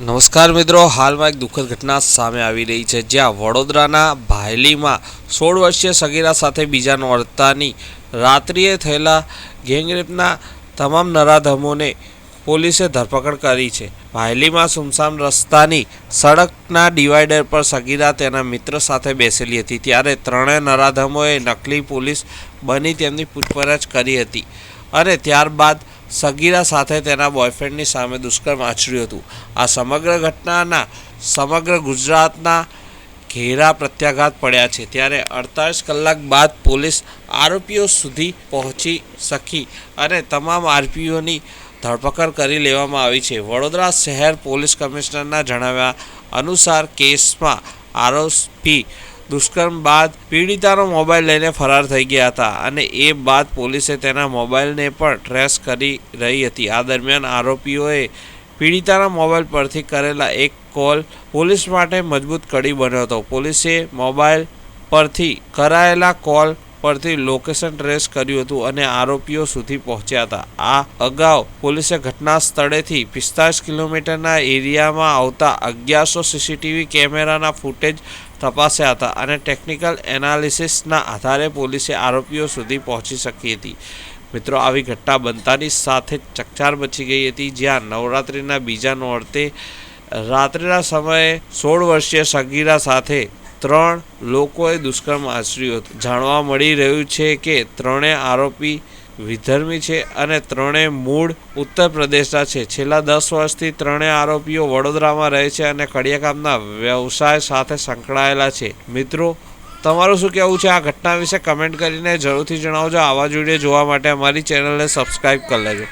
નમસ્કાર મિત્રો, હાલમાં એક દુઃખદ ઘટના સામે આવી રહી છે, જ્યાં વડોદરાના ભાયલીમાં સોળ વર્ષીય સગીરા સાથે બીજાનો અડતાની રાત્રિએ થયેલા ગેંગરેપના તમામ નરાધમોને પોલીસે ધરપકડ કરી છે. ભાયલીમાં સુમસામ રસ્તાની સડકના ડિવાઈડર પર સગીરા તેના મિત્ર સાથે બેસેલી હતી, ત્યારે ત્રણેય નરાધમોએ નકલી પોલીસ બની તેમની પૂછપરછ કરી હતી અને ત્યારબાદ સગીરા સાથે તેના બોયફ્રેન્ડની સામે દુષ્કર્મ આચર્યું હતું. આ સમગ્ર ઘટનાના સમગ્ર ગુજરાતના ઘેરા પ્રત્યાઘાત પડ્યા છે. ત્યારે અડતાલીસ કલાક બાદ પોલીસ આરોપીઓ સુધી પહોંચી શકી અને તમામ આરોપીઓની ધરપકડ કરી લેવામાં આવી છે. વડોદરા શહેર પોલીસ કમિશનરના જણાવ્યા અનુસાર કેસમાં આરોપી દુષ્કર્મ બાદ પીડિતાનો મોબાઈલ લઈને ફરાર થઈ ગયા હતા અને એ બાદ પોલીસે તેના મોબાઈલને પણ ટ્રેસ કરી રહી હતી. આ દરમિયાન આરોપીઓએ પીડિતાના મોબાઈલ પરથી કરેલા એક કોલ પોલીસ માટે મજબૂત કડી બન્યો હતો. પોલીસે મોબાઈલ પરથી કરાયેલા કોલ પરથી લોકેશન ટ્રેસ કર્યું હતું અને આરોપીઓ સુધી પહોંચ્યા હતા. આ અગાઉ પોલીસે ઘટના સ્થળેથી પિસ્તાલીસ કિલોમીટરના એરિયામાં આવતા અગિયારસો સીસીટીવી કેમેરાના ફૂટેજ તપાસ્યા હતા અને ટેકનિકલ એનાલિસિસના આધારે પોલીસે આરોપીઓ સુધી પહોંચી શકી હતી. મિત્રો, આવી ઘટના બનતાની સાથે ચકચાર મચી ગઈ હતી, જ્યાં નવરાત્રિના બીજા નોરતે રાત્રિના સમયે સોળ વર્ષીય સગીરા સાથે ત્રણ લોકોએ દુષ્કર્મ આચર્યું હતું. જાણવા મળી રહ્યું છે કે ત્રણેય આરોપી વિધર્મી છે અને ત્રણેય મૂળ ઉત્તર પ્રદેશના છે. છેલ્લા દસ વર્ષથી ત્રણેય આરોપીઓ વડોદરામાં રહે છે અને કડિયાકામના વ્યવસાય સાથે સંકળાયેલા છે. મિત્રો, તમારું શું કહેવું છે આ ઘટના વિશે? કમેન્ટ કરીને જરૂરથી જણાવજો. આવા જ વીડિયો જોવા માટે અમારી ચેનલને સબસ્ક્રાઈબ કરી લેજો.